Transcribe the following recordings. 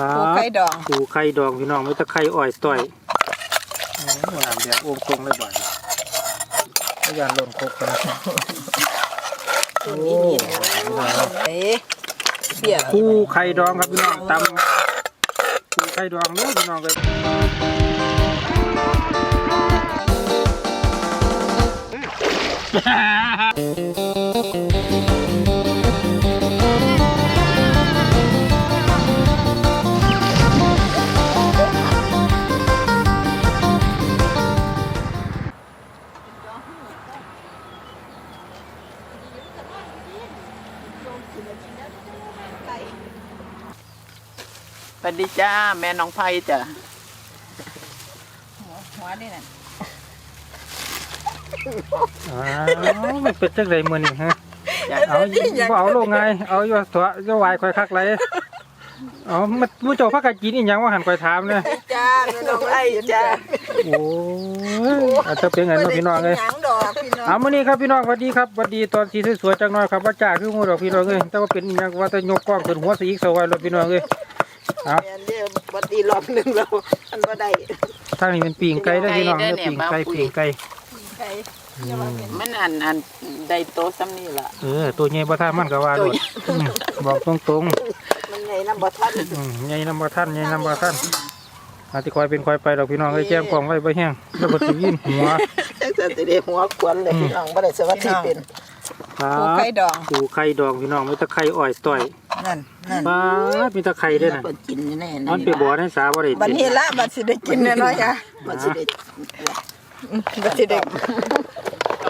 ครับปูไข่ดองปูไข่ดองพี่น้องไม่ตะไข่อ่อยต่อยโอ้โหน้ำแดงโอ้ตรงเลยบ่อยพยานหล่นครกกันนะตัวนี้นี่นะเอ๊ะเปียกปูไข่ดองครับพี่น้องตำปูไข่ดองเด้อพี่น้องเลย สวัสดีจ้า แม่น้องไผ่จ้ะหัวนี่น่ะอ้าวมันเป็นจังไรมือนี่ฮะจ้ะเอาบ่เอาลงไง เอาอยู่ตัวจะวายคอยคักไรเอามันมู้เจ้าพักกันกินอีหยังว่าหันคอยถามเนี่ยจ้าแม่น้องไอ้จ้าโอ้ยอาจจะเป็นไงเนาะพี่น้องเลยหยังดอกพี่น้องเอามื้อนี้ครับพี่น้องสวัสดีครับสวัสดีตอนสีสวยๆจังหน่อยครับว่าจ้าคือหมู่ดอกพี่น้องเอ้ยแต่ว่าเป็นอีหยังว่าแต่ยกกล้องขึ้นหัวสีอีกสวายรถพี่น้องเอ้ย เอาแม่นเด้อบัดนี้รอบหนึงแล้วอันบ่ได้ทางนี้เป็นปีงไก่เด้อพี่น้องเด้อปีงไก่ปีงไก่ไข่อืมมันอันอันได้โตะซ้ำนี่ล่ะเออตัวใหญ่บ่ท่ามันก็ว่าโลดอืมบอกตรงมันไงน้ำบ่ทันๆอืมใหญ่นำบ่ทันใหญ่นำบ่ทันอาจสิคอยเป็นคอยไปดอกพี่น้องเอ้ยแจ้งกล้องไว้บ่แห้งแล้วบ่สิยินหัวจังซั่นสิได้หัวควนเลยพี่น้องบ่ได้สวัสดีเป็น ครัปูบไข่ดอง ปูไข่ดองพี่น้องมีตะไคร่อ่อยต่อยนั่น นั่นป้าดมีตะไคร่ด้วยน่ะเปิดกินอยู่แน่มันไปบ่อในสาบ่ได้บัดตินี้ละบัดสิได้กินแน่นอนจ้ะมันสิได้บัดสิได้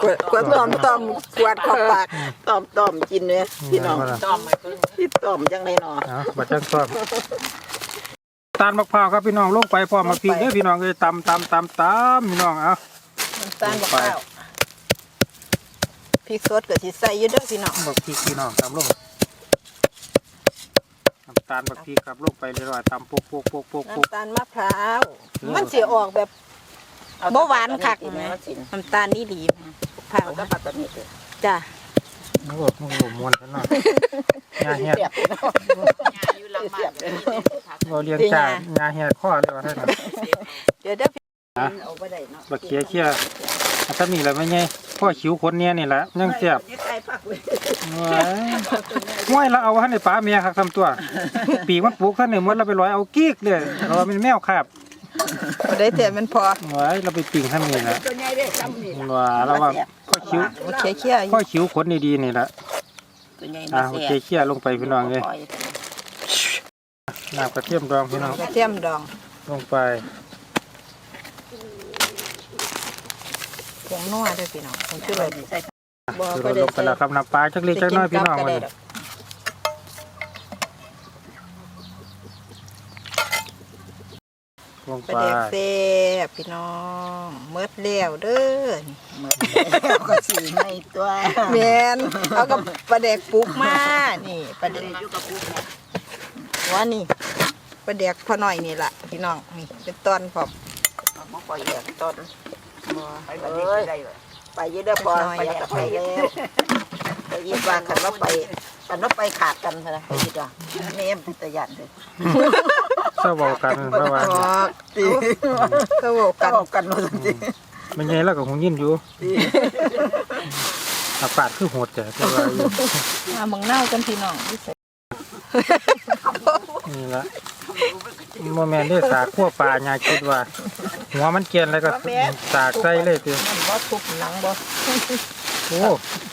กวดกวดต้อมต้อมกวดเข้าปากต้อมต้อมกินเนี่ยพี่น้องว่าล่ะต้อมมาเพิ่งพี่ต้อมจังได๋เนาะเอาบัดจังซ้อมตาลมะพร้าวครับพี่น้องลงไปพร้อมมาพริกเด้อพี่น้องเอ้ยตำตำตำตำพี่น้องเอา น้ำตาลบักข้าวพริกสดก็สิใส่อยู่เด้อพี่น้อง บักพริกพี่น้องตำลง น้ำตาลบักพริกครับลงไปเรื่อยๆตำโปกโปกโปกโปกโปก น้ำตาลมะพร้าวมันสิออกแบบบ่หวานคักแม่สิน้ำตาลนี่ดีพร้าวเอาก็ปัตตานีเลยจ้ะโอ้โหโอ้โหมวนกันเนาะยาเหียดเสียบเนาะยาอยู่หลังบ้านเลยเราเลี้ยงจ่ายาเหียดข้อเลยว่าท่านน่ะ เดี๋ยวเด้อพี่อะเอาไปได้เนาะบักเคียเคียอันถ้ามีอะไรไม่ไง พ่อขิวคนเนี้ยนี่แหละยังเสียบใส่ผักเลยห้วยเราเอาให้ในป่าเมียครับทำตัว ปีกมันปลูกท่านหนึ่งมันเราไปร้อยเอากิ๊กเลยเราเป็นแมวคาบบ่ได้แต่มันพอไว้เราไปปิ่งท่านนี่แหละตัวใหญ่ได้ซ้ำนี่ล่ะว่าเราว่าพ่อขิวโอเคเคี่ยวอยู่พ่อขิวขนดีๆนี่แหละตัวใหญ่อะมาโอเสียเคเคี่ยลงไปพี่น้องเลยน้ำกระเทียมดองพี่น้องกระเทียมดองลงไป ผงนัวเด้อพี่น้องผงชูรสบ่คือบ่เราได้ลงไปแล้วครับน้ำปลาจักเล็กจักน้อยพี่น้องมันลงปไปลาแดกแซ่พี่น้องเมิดแล้วเด้อนี่หมดแล้วก็สีไม่ตัวแมนเอากับปลาแดกปลูกมานี่ปลาแดกอยู่กับปุ๊กนะว่านี่ปลาแดกพอหน่อยนี่ละพี่น้องนี่เป็นตอนพร้อมเอามาปล่อยเหลือต้น บ่ไปบัดนี้สิได้เลยไปอยืดเด้อพอไปอยากไปแล้วไปยิบว่าคันว่าไปคันว่าไปขาดกันซะนะไปยิดว่าแม่เป็นตะยันเลยเศร้าเบากันเพราะว่าตีก็บอกกันเอากันมาสักทีมันไงแล้วก็คงยินอยู่อากาศคือโหดแต่แต่ว่าอยู่มาเมืองเน่ากันพี่น้องที่ใส่นี่ละโมแมนได้สากขั้วปลาญาคิดว่า หัวมันเกรียนแล้วก็สากใส่เลยติมันบ่ทุบหนังบ่โอ้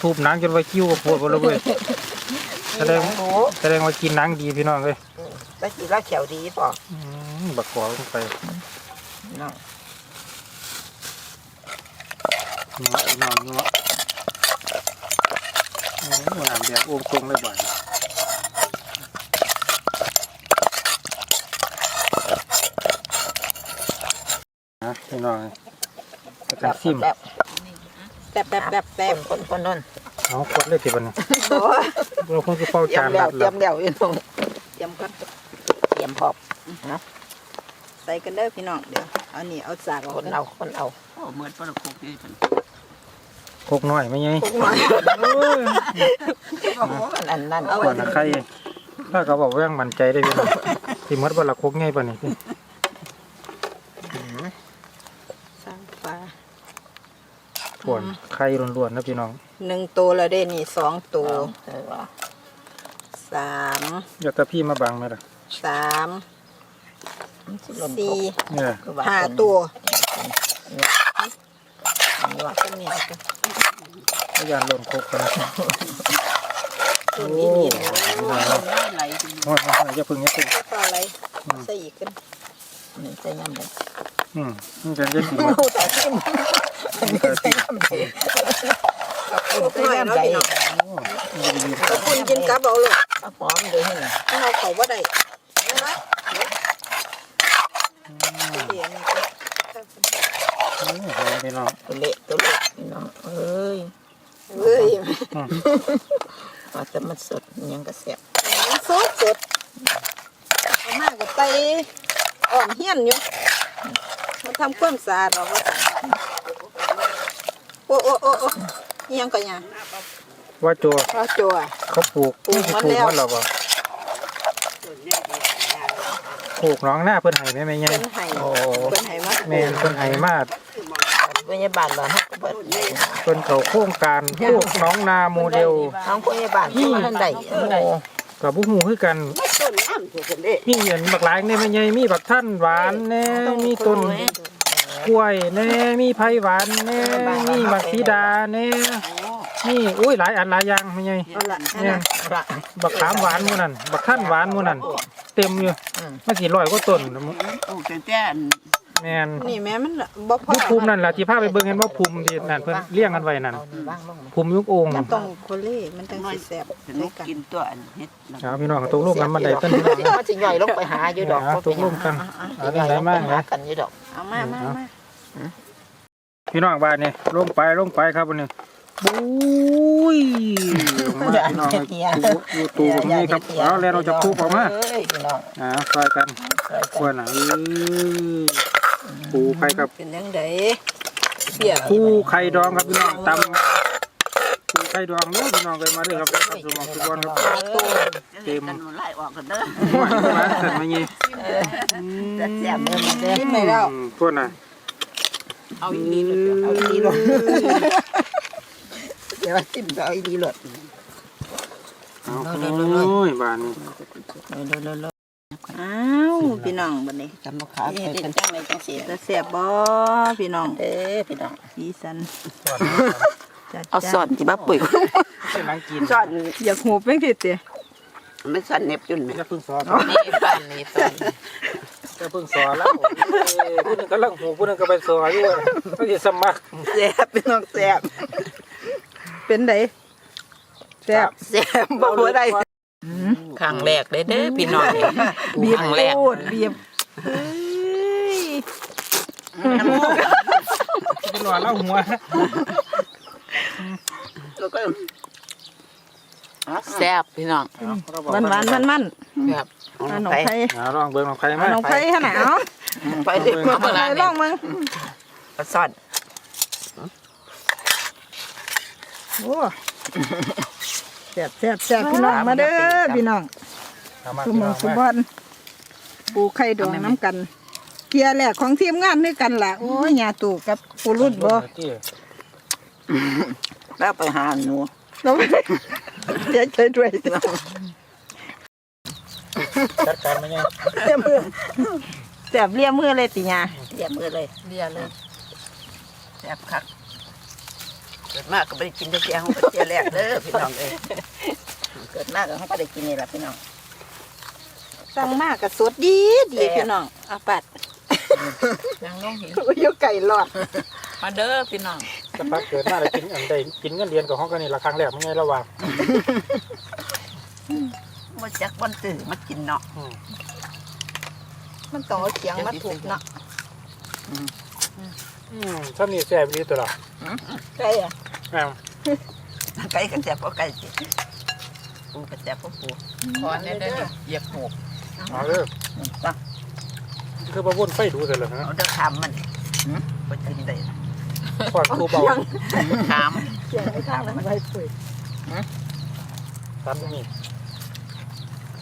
ทูบหนังจนว่าคิ้วก็ปวดหมดเลยเว้ยแสดงหนูแสดงว่ากินหนังดีพี่น้องเลยแล้วกินแล้วเขียวดีป่ะอืมบักกอกลงไปน้องนัวนัวนัวโอ้โหน้ำเดือดโอ้ตรงเลยบ่อย พี่น้องจะกันซิมแบบแบบแบบแบบแบบคนคนนั่นเอากดเลยทีบัดนโอ้ยเราคงจะเป่าเตรียจามนแล้รัวดเตรีแล้ยวมแล้วพี่น้องเตรียมกันเตรียมพร้อมนะใส่กันเด้อพี่น้องเดี๋ยวเอานี่เอาสากคนเอาคนเอาโอ้เหมือนปลาคุกนี่เพิ่นโคกน้อยไม่ไงพวกน้อยอันนั้นนั่นเอาก่อนนะใครถ้าเขาบอกว่ายังมั่นใจได้พี่น้องสิหมดบ่ละโคกง่ายปานนี้ สร้างปลา ผวนไข่ล้วนๆนะพี่น้องหนึ่งตัวแล้วได้นี่สองตัวเออว่าสามอยากตะพี่มาบังไหมล่ะสามมันสิหล่นสี่เนี่ยคือว่าห้าตัวนี่ว่าก็เนี่ยจ้ะไม่ยานหล่นโคกกันนะตัวนี้นี่นะไหลจริงโอ้ยอย่าพึ่งอย่าพึ่งก็ต่ออะไรใส่อีกกัน นี่ใส่ยำเลยอืมนี่จะจะกินโอ้ต่อที่มันนี่จะกินลูกน้อยเนาะพี่น้องโอ้ยดีขอบคุณกินกับเอาลูกเอาหอมเลยให้หน่อยเอาเขาว่าได้นะเดี๋ยวนี้ๆอืมหอมพี่น้องตัวเละตัวเละพี่น้องเอ้ยเฮ้ยว่าแต่มันสดมันยังกระแสบมันสดสดเอามากกับไต อ่อนเฮี้ยนอยู่มันทำความสะอาดหรอกว่าโอ้โอ้โอ้โอ้อิหยังก็ยังว่าโจเราจัวเขาปลูกปลูกมันปลูกแล้วมันแล้วบ่ปลูกน้องหน้าเพิ่นให้แม่แม่ใหญ่เป็นไห้โอ้เป็นไห้มาแม่นเพิ่นให้มาพยาบาลบ้านเขาก็เปิดเพิ่นเข้าโครงการพวกน้องนาโมเดลทางพยาบาลที่มันได้อันใดกับบุหูคือกัน ต้นน้ำถูกกันเด้มีเห็นบักหลายเนี่ยแม่ใหญ่มีบักท่านหวานแน่มีต้นกล้วยแน่มีไผ่หวานแน่มีบักสีดาแน่นี่อุ้ยหลายอันหลายอย่างแม่ใหญ่เอาละอันเนี่ยนั้นละบักขามหวานหมู่นั่นบักท่านหวานหมู่นั่นเต็มอยู่มันสิร้อยกว่าต้นโอ้แก่แก่น แม่นนี่แม่มันบ่พอยุคภูมินั่นล่ะที่พาไปเบิ่งกันว่าภูมิที่นั่นเพิ่นเลี้ยงกันไว้นั่นเอานี่บ้างลงภูมิยุคโอ่งมันต้องโคเล่มันจังสิแซ่บสนุด้วยกกันกินตัวอันเฮ็ดครับพี่น้องก็ตกลงกันมันได้ต้นพี่น้องนะมันสิย่อยลงไปหาอยู่ดอกตกลงกันเอาได้ไหนมากนะกันอยู่ดอกเอามามามาพี่น้องบ้านนี่ลงไปลงไปครับวันนี้บุ้ยมาพี่น้องอยู่ตูผมนี่ครับเอาแล้วเราจะพูกออกมาเอ้ยพี่น้องอ่าซอยกันควรอะเอ้ย ปูไข่ครับเป็นยังไงเปียกปูไข่ดองครับพี่น้องตำปูไข่ดองเด้อพี่น้องเคยมาเด้อครับครับสมองสุกรครับเต็มกันไล่ออกกันเด้อมาเสร็จมาเงี้ยแซ่บเด้อมันเด้อกินไปแล้วพวกน่ะเอาอีนีเลยเอาอีนีเลยเดี๋ยวจิ้มเอาอีนีเลยเอาโอ้ยบ้านนี้ อ้าวพี่น้องบัดนี้จำมาขาไปกันจังเลยจังเสียจะแซ่บบ่พี่น้องเด้อพี่น้องสีสันจัดเอาสอนที่บ้าปุ๋ยเป็นนังกินสอนอยากหูบเป็นสิเตะไม่สอนเน็บจุนไหมจะพึ่งสอนนี่ปันนี่ปันจะพึ่งสอนแล้วผู้นึงกำลังหูผู้นึงก็ไปสอนอยู่ก็จะสมัครแซ่บพี่น้องแซ่บเป็นไดแซ่บแซ่บบ่บ่ได้ ครั้งแรกเด้เด้อพี่น้องบีบครั้งแรกพูดบีบเฮ้ยเป็นหวานแล้วหัวแล้วก็แซ่บพี่น้องมันหวานมันมันแซ่บๆอันน้องไผ่ลองเบิ่งของใครอัมานน้องไผ่ขนาดเอาไปเด็กน้มาองเมื่อไหร่ไผ่ลองมึงสอนโอ้แซ่บแซ่บแซ่บพี่น้องมาเด้อพี่น้องสมองสุบอนปูไข่ดองน้ำกัน เกียร์แรกของทีมงานด้วยกันล่ะโอ้ยยาตู่กับปูรุ่นบ่แล้วไปหาหนูเราเสียใจด้วยพี่น้องจัดการมาไงเลียมือแสบเลียมือเลยติญาเรียบมือเลยเรียเลยแซ่บคัก เกิดมากก็ไม่ได้กินแต่เสียงของเสียแรกเด้อพี่น้องเอ้ยเกิดมากก็เขาก็ได้กินนี่แหละพี่น้องสั่งมากกับสดดีดีพี่น้องเอาปัดยังน้องเห็นอยู่ไก่หลอดมาเด้อพี่น้องสักพักเกิดมาแล้วกินอันใดกินเงินเรียนกับห้องกันนี่ละครั้งแรกไม่ไงระหว่างมาจักวันตื่นมากินเนาะมันต้องเอาเขียงมาถูกเนาะ อืมถ้ามีแซ่บดีตัวละไก่อะแม่งไก่กันแซ่บเพราะไก่สิปูกันแซ่บเพราะปูขอเนี่ยได้อเหยียบหกเอาเลยตั้งคือมาวนไฟดูเสร็จแล้วนะเอาเด้อคำมันไปกินได้ขอดครูเบาคเขียงไอ้ข้างนั้นไว้ปุ๋ยตัดนี่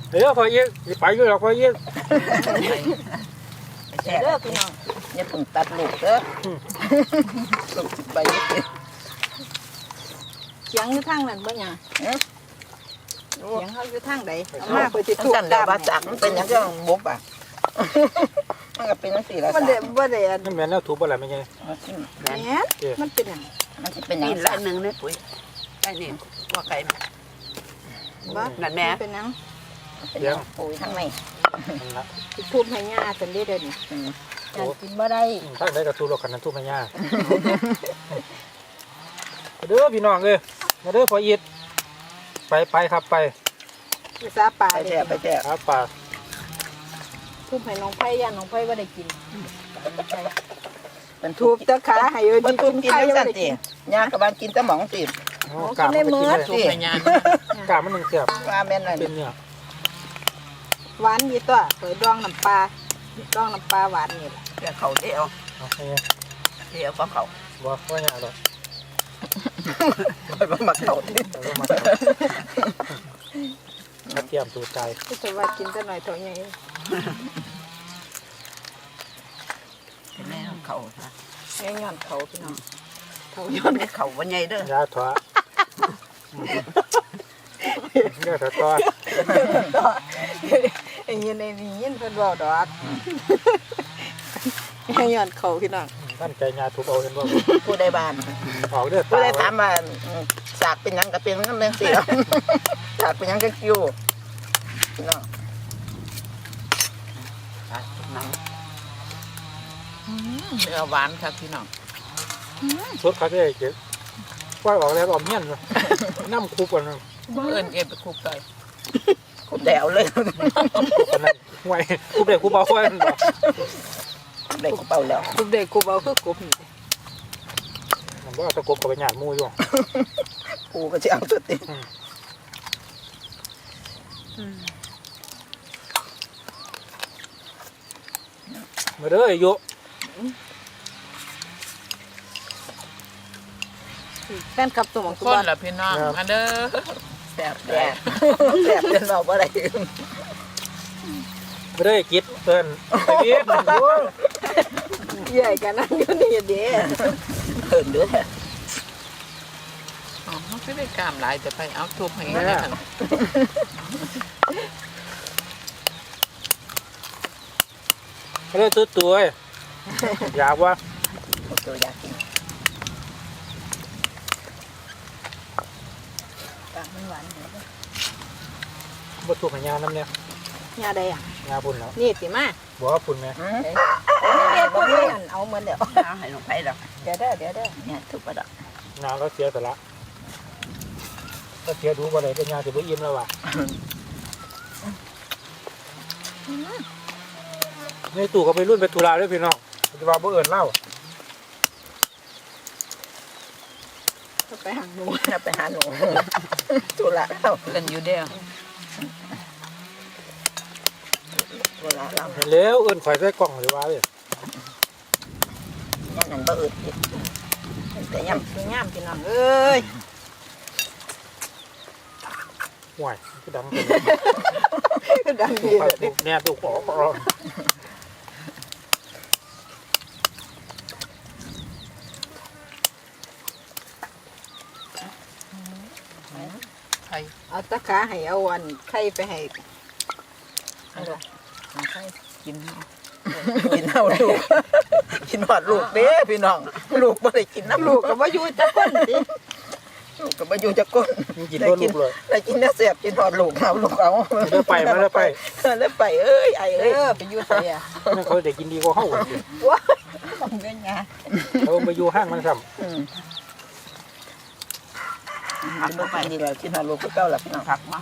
เดี๋ยวพออีกสิไปอยู่หรอกพออีกแช่เด้อพี่น้อง อย่าเพิ่งตัดลูกเด้อลูกไปนิดเดียวเสียงอยู่ทางนั้นบ่หยังเอ๊ะเสียงเขาอยู่ทางใดเอามามาเพื่เพื่ออจะสิถูถูกกกันแล้วตามว่าจักมันเป็นอย่างเจ้าบกอะมันก็เป็นจังซี่ละมันจ้ะเด้บ่ได้อันนั่นแม่นแล้วถูกบ่ล่ะแม่ไงแหมมันเป็นหยังมันสิเป็นอย่างนี่ละหนึ่งเนี่ยปุ๋ยไอ้นี่ว่าไก่ไหมบ่นั่นแม่เป็นหยังเป็นอย่างปุ๋ยทั้งในนั่นละสิทุบให้ย่าซั่นเด้เด้อนี่อืมอ ยากกินบ่ได้อืมถ้าได้กระทู้รถคันนั้นทุบให้ย่าเด้อพี่น้องเอ้ยมาเด้อพออีกไปไปครับไปภาษาป่าไปเด้แช่ไปแช่ครับป่าทุบให้น้องไผย่าน้องไผบ่ได้กินเป็นทุบตะขาให้เอ้ยมันทุบกินไผจังบ่ซั่นได้ติกินย่างกับบ้านกินแต่หมองติโอ้โอ้กล้ามมันกินได้กินมื้อเลยทุกพยานกล้ามมันหนึ่งเสียบว่าแม่นนั่นเป็นเนี่ยหวานอยู่ตัวเปิดดองน้ำปลา ดองน้ำปลาหวานนี่ล่ะเดี๋ยวเขาเดียวเอาให้ไงเดียวก็เขาบ่ว่าหยังหรอกไปบ่มาเข้าติแต่ว่ามามาเตรียมตัวใจก็จะว่ากินแต่หน่อยเท่าใหญ่เป็นแม่ของเขาค่ะแม่ย้อนเขาพี่น้องเขาย้อนให้เขาวันใหญ่เด้อยาถวะเดี๋ยวถ้า ต่อไอ้ยินไอ้นี่ยินเพิ่นเว้าดอกแม่ย้อนเขาพี่น้องตั้งใจยาทุบเอาเห็นบ่ผู้ใดบ้านออกเด้อผู้ตาใดถามว่าอืมสากเป็นหยังก็เป็นนั่นแม่นสิสากเป็นหยังก็คิวพี่น้องอะน้เนื้อหวานครับพี่น้องสดเขาได้เก็บปล่อยออกแล้วออมเงี้ยนเลยน้ำคุบกันนะเอิ้นเอ็นไปคลุกไก่คุบแดวเลยคุบกันนั่นห่วยคุบเด็กคุบเอาไว้นั่นบ่ได้คุบเป่าแล้วกรุบเด็กกรุบเอาคือกรุบนี่มันบ่เอาตะกบกับไปหยาดหมูอยู่กูก็จะเอาตัวติมาเด้ออายุแฟนคลับตัวหมองคสุบอนนละพี่น้องมาเด้อ แซ่บแดแด้ดแดดจนเราบ่ได้มาเด้อกิดเพิ่นไอ้กิดโอ้ยใหญ่กันนั่นอยู่นี่เด้เหินเด้ออ๋อเขาไม่ได้กล้ามหลายแต่ไปเอาทุบให้ได้ค่ะมาเด้อตัวตัวอยากว่าตัวอยากกิน ปากมันหวานเหรอ บ่ทุบให้ยาน้ำเนี่ยยาใดอะยาพุ่นแล้วนี่สิมาบ่ว่าพุ่นแม่อืมเด็กบ่มีอันเอาเหมือนเดี๋ยวำเอาให้ลงไปแล้วเดี๋ยวเด้อเดี๋ยวเด้อเนี่ยทุบไปแล้วยาก็เสียสละก็เสียดูบ่ได้เป็นยาสิบ่อิ่มแล้วว่ะในตู้ก็ไปรุ่นไปธุระเด้วยพี่น้องจะว่าบ่เอิ้นเล่าก็ไปหางหนูถ้าไปหาหนูตุลาเรากันอยู่เด้ อตุลาเราเห็นแล้วเอิ้นข่อยใส่กล่องหรือว่าเด้ย่างนั้นบ่อึดอีกแต่ย่สวยงามพี่น้องเอ้ยห่วยคือดังเป็นดังดีปากเลยตุกเนี่ยตุกขอขอไข่เอาตะขาให้เอาอันไข่ไปให้เอาละ เอาไข่กินเอาำกินเอาลูกกินหอดลูกเด้พี่น้อง ลูกบ่ได้กินน้ำลูลูกกก็บ่อยู่จักคนสิลูกก็บ่อยู่จักก้นมันกินตัวลูกเลยได้กินได้เสียบกินหอดลูกเอาลูกเอาเด้อไปมาเด้อไปแล้วไปเอ้ยไอ้เอเอ้ยอไปอยู่ไสอะนั่นเขาได้กินดีกว่าเฮาสิต้องเงินยาเขาไปอยู่ห้างมันซ้ำอืมกินลูกไปนี่แหละกินหอดลูกก็เก่าแล้วพี่น้องผักมา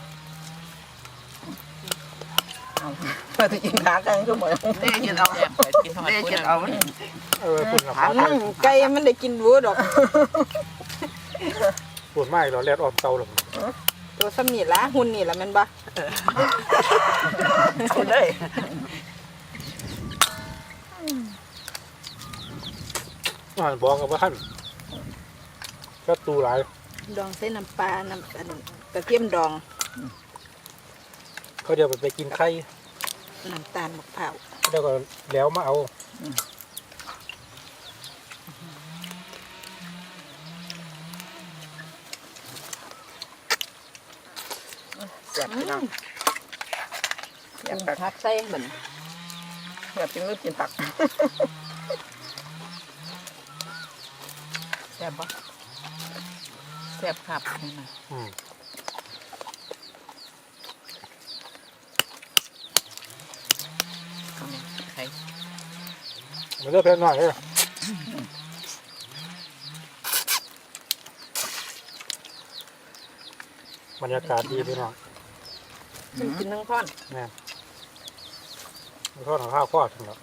เอามาถึงกินขากันก็เหมือนเด้กินเอาแซ่บไปกินหอดเด้พุ่นกินน่ะเอามันเออพุ่นละอืมไก่มันได้กินวัวดอกพุ่นมาอีกแล้วแลดออมเตาลงตัวซ้ำนี่ละหุ่นนี่ละแม่นบ่เอาเลยอ่านบอกกับว่าท่านก็ตูหลายดองใส่น้ำปลาน้ำอันกระเทียมดอง เขาเดี๋ยวไปกินไข่น้ำตาลมะพร้าวเดี๋ยวก็แล้วมาเอาแซ่บพี่น้องอยากผักใส่เหมือนอยากกินลูกกินผักแซ่บปะแซ่บครับนี่นะ อืม เอาเนี่ยไข่ มันเลือกเพิ่มหน่อยเลยบรรยากาศดีพี่น้องมันกินทั้งข้อนแม่นมีข้าวของข้าวข้อถึงแล้ว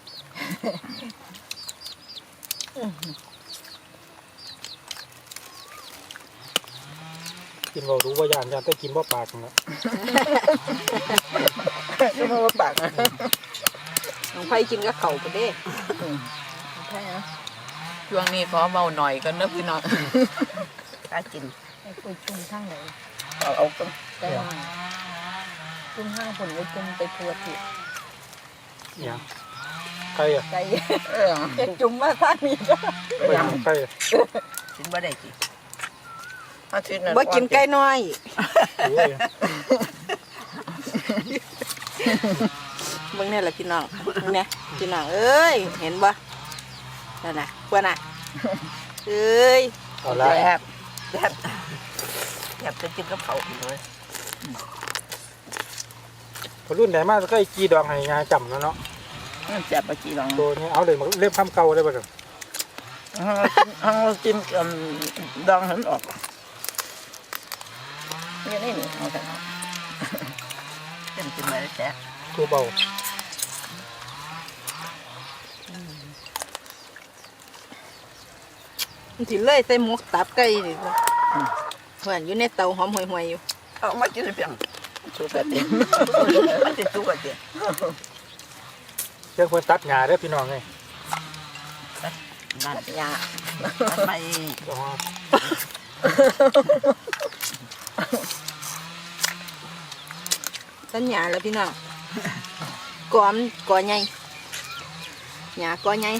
กินบ่รู้ว่ายานยานแต่กินบ่าปากนั่นแหละก็มาว่าปาก น้องไผ่กินก็เข่าไปเด้ใช่นะช่วงนี้ขอเบาหน่อยก็เนอะพี่น้องถ้ากินไอ้คุยจุ่มข้างไหนเอาเอากันแต่จุ่มข้างผลไว้จุ่มไปทัวทิศเนี่ยไก่อะไก่เออจุ่มมาท่างนี้ก็ไปทำไก่อะกินบ่ได้กินอาทิตย์นั้นบ่กินไก่น้อยโอ้ย เบิ่งนี่แหละพี่น้องเนี่ยพี่น้องเอ้ยเห็นบ่นั่นน่ะเพื่อนน่ะเอ้ยเอาละแซ่บแซ่บแซ่บจะกินกับเขาอีกเลยพอรุ่นไหนมาก็ไอ้กีดองให้ยายจำแล้วเนาะแซ่บปะจีลองตัวนี้เอาเลยมาเล่มคำเก่าได้ป่ะเดี๋ยวเอาจิ้มกับดองหันออกนี่นี่นี่เอาแต่เต็มกินเลยแซ่บ ตัวเบามันสิเลยใส่หมกตับไก่นี่บ่เพื่อนอยู่ในเตาหอมห่วยๆอยู่เอามากินเพียงชูกระเทียมมันจะสู้กันเดียวเจ้าเพิ่นตัดหญ้าได้อพี่น้องไงนั่นยาทำไมอ๋อสัญญาแล้วพี่น้อง กอมนกอใหญ่หญ้ากอใหญ่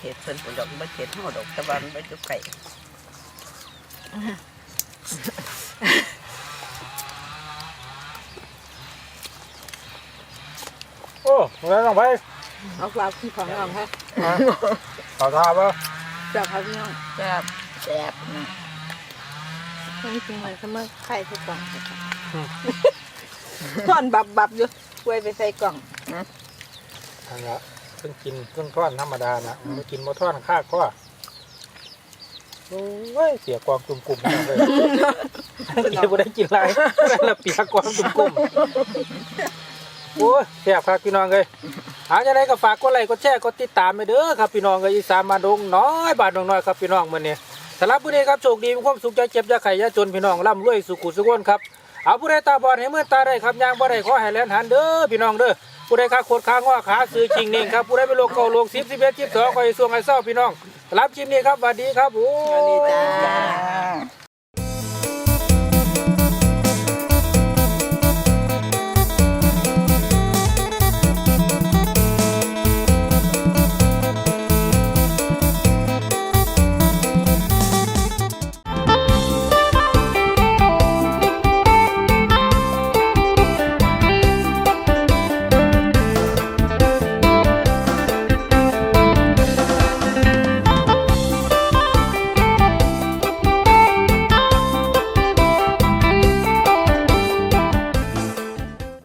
เห็ดเพิ่นปุ๋ยดอกไม่เห็ด ห่อดอกตะวันไม่จุกไก่โอ้มาแล้วน้องไปเอาปลาขึ้นของน้องค่ะขอทาบ่จับครับพี่น้องแซ่บแซ่บนะเพิ่นกินมันเสมอไข่ทุกกล่องซ่อนบับบับๆอยู่กล้วยไปใส่กล่องอันละเพิ่งกินเพิ่งท่อนธรรมดานะมันกินบ่ท่อนข้าก็โอ้ยเสียความกลุ่มๆมากเลยเดี๋ยวบ่ได้กินไรได้ละเปียกความกลุ่มๆโอ้ยแซ่บครับพี่น้องเลย หาจะได้ก็ฝากกดไลค์กดแชร์กดติดตามไปเด้อครับพี่น้องเลยอีสานมาดงน้อยบาทดงน้อยครับพี่น้องมื้อนี้สำหรับผู้ใดครับโชคดีมีความสุขใจเจ็บใจไข่ยาจนพี่น้องร่ำรวยสุขุสุขวนครับเอาผู้ใดตาบอดให้เมื่อตาได้ครับยางบ่ได้ขอให้แลนหันเด้อพี่น้องเด้อผู้ใดขาโคตรขาง้อขาซื้อจริงเน่งครับผู้ใดไปโลกเก่าโลกสิบสิบเอ็ดสิบสองคอยส่วงไอ้เศร้าพี่น้องรับชิมนี้ครับสวัสดีครับโอ้สวัสดีจ้า